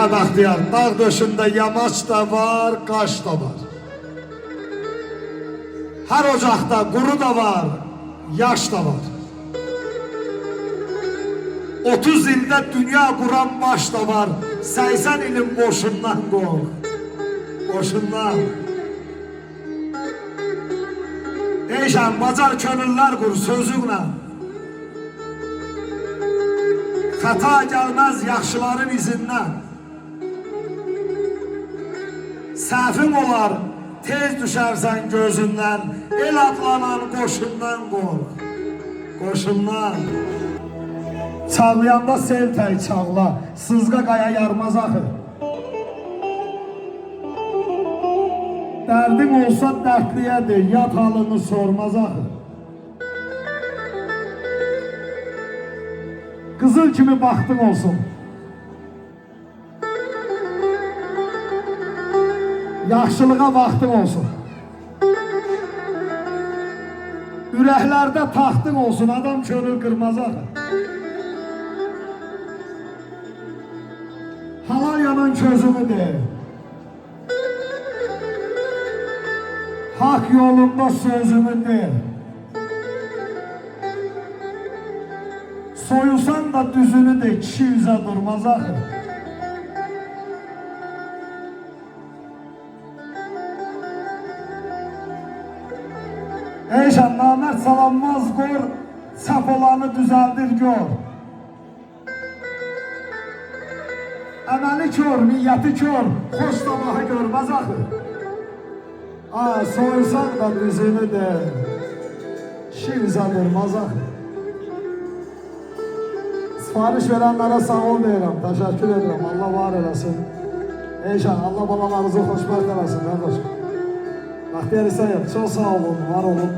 Ha Bəxtiyar, dağ döşündə yamaç da var, qaş da var. Hər ocaqda quru da var, yaş da var. 30 ildə dünya quran baş da var, 80 ilin boşundan qorx. Boşundan. Eyşan, bacar könüllər qur sözünlə. Xəta gəlməz yaxşıların izindən. Səhvin olar, tez düşərsən gözündən, el adlanan qoşundan qorx. Qoşundan. Çağlayanda sel tək çağla, sızqa qaya yarmaz axı. Dərdim olsa dərdliyədir, yat halını sormaz axı. Qızıl kimi baxtın olsun. Yaxşılığa vaxtın olsun. Ürəklərdə taxtın olsun, adam könül qırmaz axı. Halal yanan de. Hak yolunda sözümü de. Soyulsan da düzünü de kişi yüze durmaz axı. Eyşan namert salanmaz gör, saf olanı düzeldir gör. Əməli kör, niyyəti kör, xoş sabahı görməz axı. A, soyulsan da düzünü de, kişi yüzə durmaz axı. Sipariş verənlərə sağ ol deyirəm, təşəkkür edirəm, Allah var eləsin. Eyşan, Allah balalarınızı xoşbəxt eləsin, qardaş. Bəxtiyar İsayev, çox sağ olun, var olun.